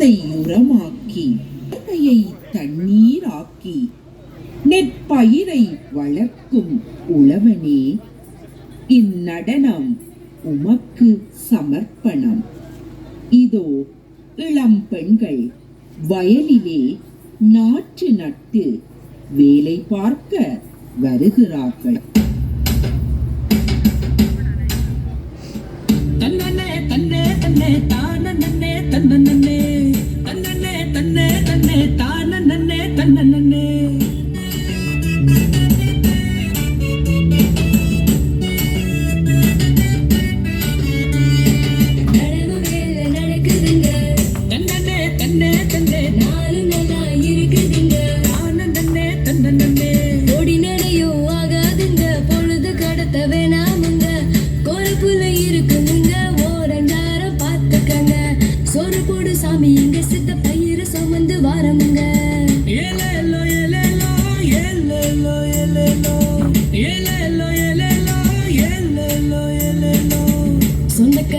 நிலத்தை உரமாக்கி இயற்கையை தண்ணீராக்கி நெற்பயிரை வளர்க்கும் உழவனே இந்நடனம் உமக்கு சமர்ப்பணம். இதோ இளம் பெண்கள் வயலிலே நாற்று நட்டு வேலை பார்க்க வருகிறார்கள்.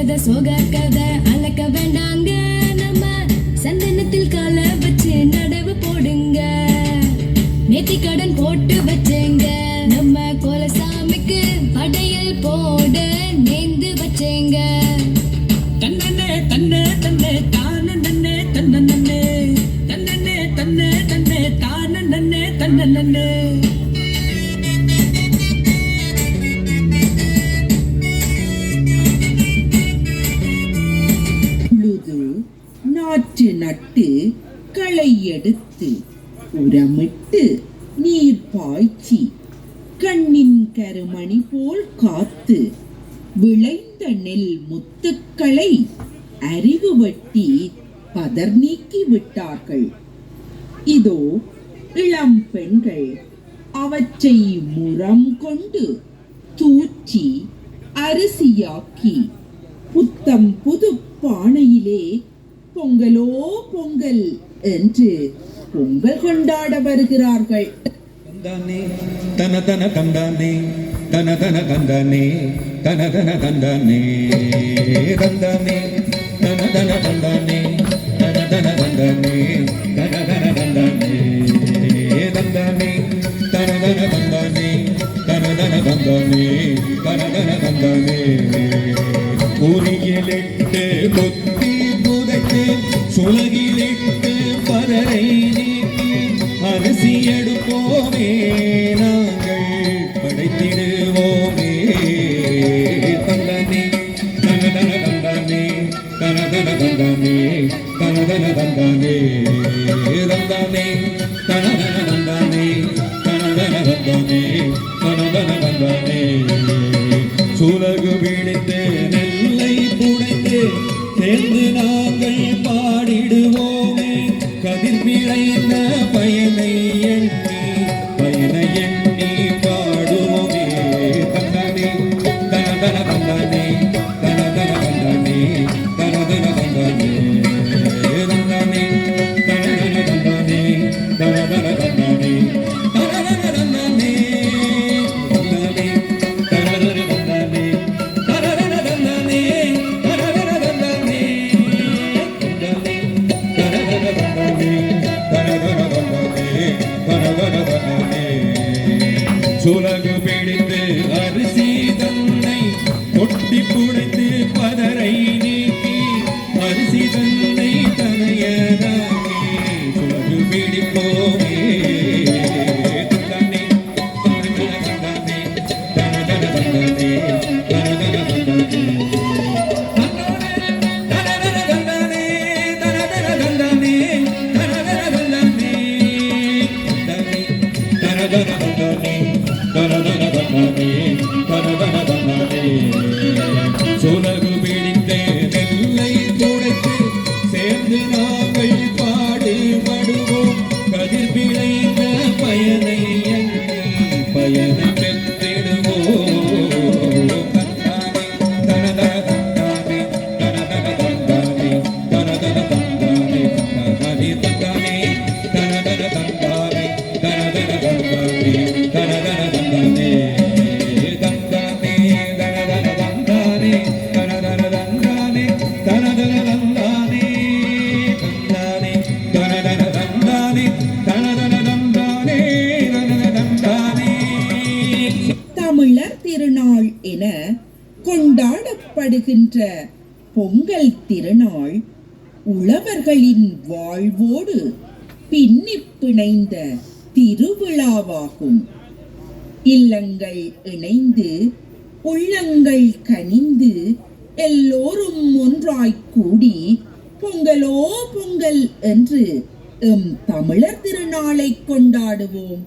கதை சோக கதை அலக்க வேண்டாங்க. நம்ம சந்தனத்தில் கால வச்சு நடவு போடுங்க. நேத்தி கடன் போட்டு வச்சேங்க. நம்ம கோலசாமிக்கு படையல் போட நேந்து வச்சேங்க. தன்னே தன்னே தன்னே தான நன்னே தன்ன நன்னே தன்னே தன்னே தன்னே தான நன்னே தன்ன நன்னே விளைந்த நெல் முத்துக்களை அறிவு வெட்டி பதர் நீக்கி விட்டார்கள். இதோ இளம் பெண்கள் அவற்றை முரம் கொண்டு தூற்றி அரிசியாக்கி புத்தம் புது பானையிலே பொங்கலோ பொங்கல் என்று பொங்கல் கொண்டாட வருகிறார்கள். தன தன தந்தானே தன தன தந்தானே தன தன தண்டனே தந்தனே தன தன தண்டனே தன தன தண்டனே தன தன தண்டனே தந்தனே தன தன தண்டனே தன தன கொத்தி புதைத்து சுலகி vola என்ற பொங்கல் திருநாள் உழவர்களின் வாழ்வோடு பிணைந்த திருவிழாவாகும். இல்லங்கள் இணைந்து உள்ளங்கள் கனிந்து எல்லோரும் ஒன்றாய் கூடி பொங்கலோ பொங்கல் என்று எம் தமிழர் திருநாளை கொண்டாடுவோம்.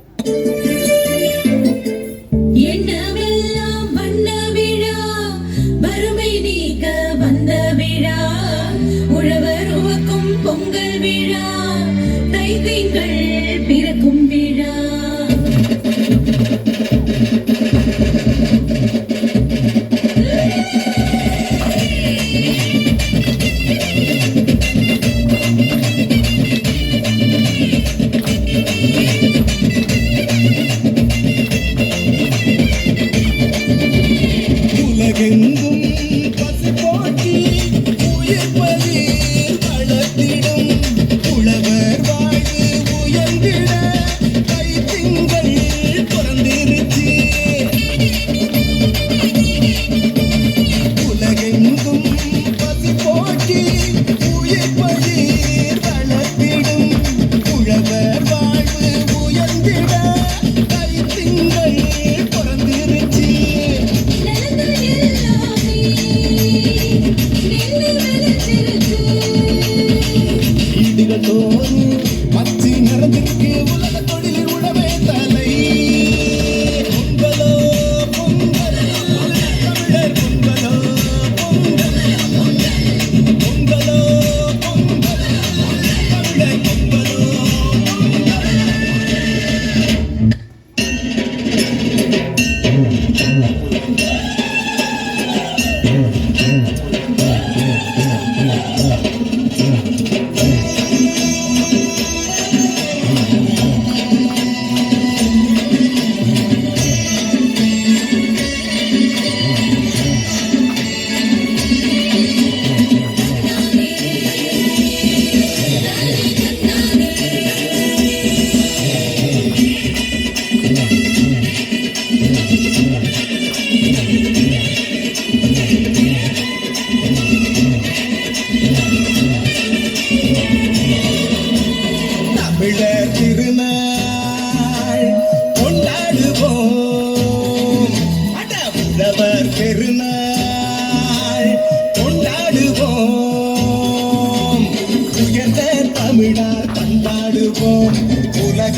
என்ன mirada.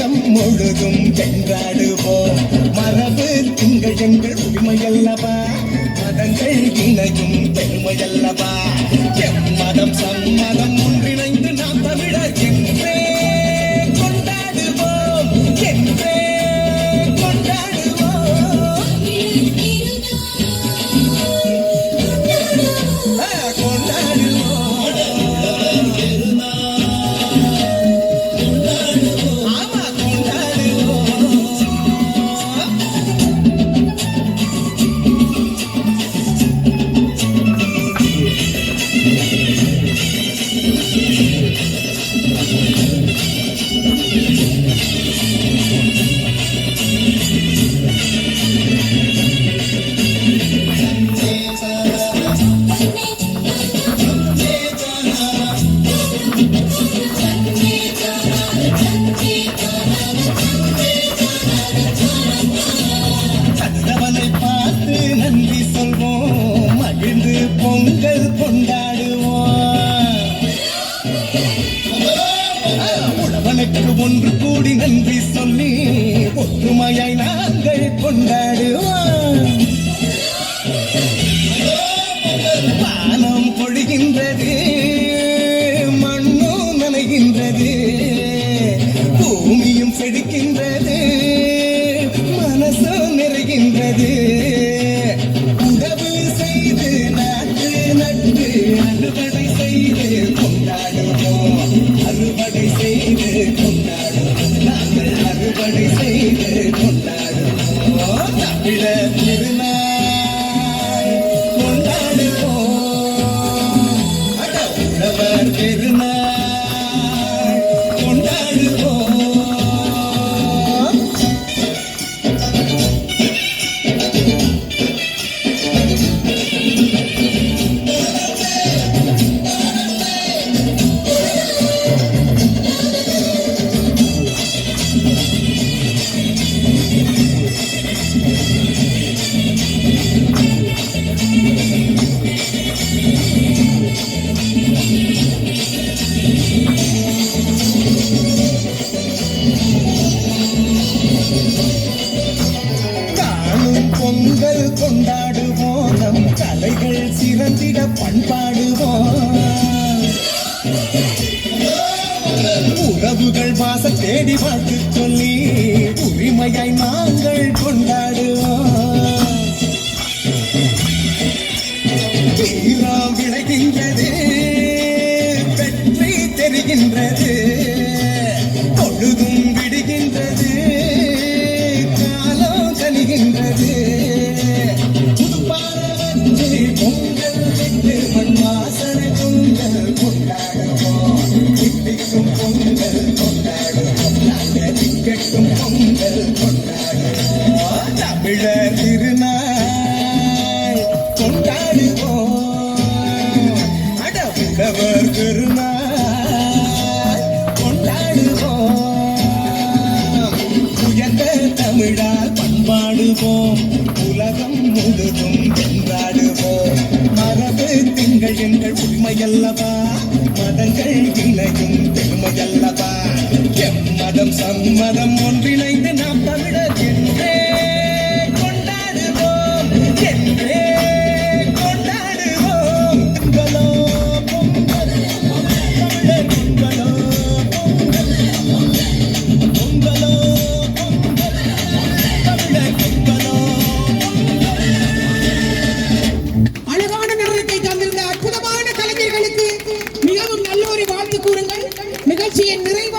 உலகம் முழுதும் சென்றாடுவோம் மரபு திங்கள் எங்கள் உரிமையல்லவா? மதங்கள் இணையும் பெருமையல்லவா? எம் மதம் சம்மதம் yeah. கொண்டாடுவோம். நம் கலைகள் சிறந்திட பண்பாடுவோம். உறவுகள் வாச தேடி பார்த்து சொல்லி உரிமையாய் நாங்கள் கொண்டாடுவோம். விளைகின்றதே. மதங்கள் இணையும்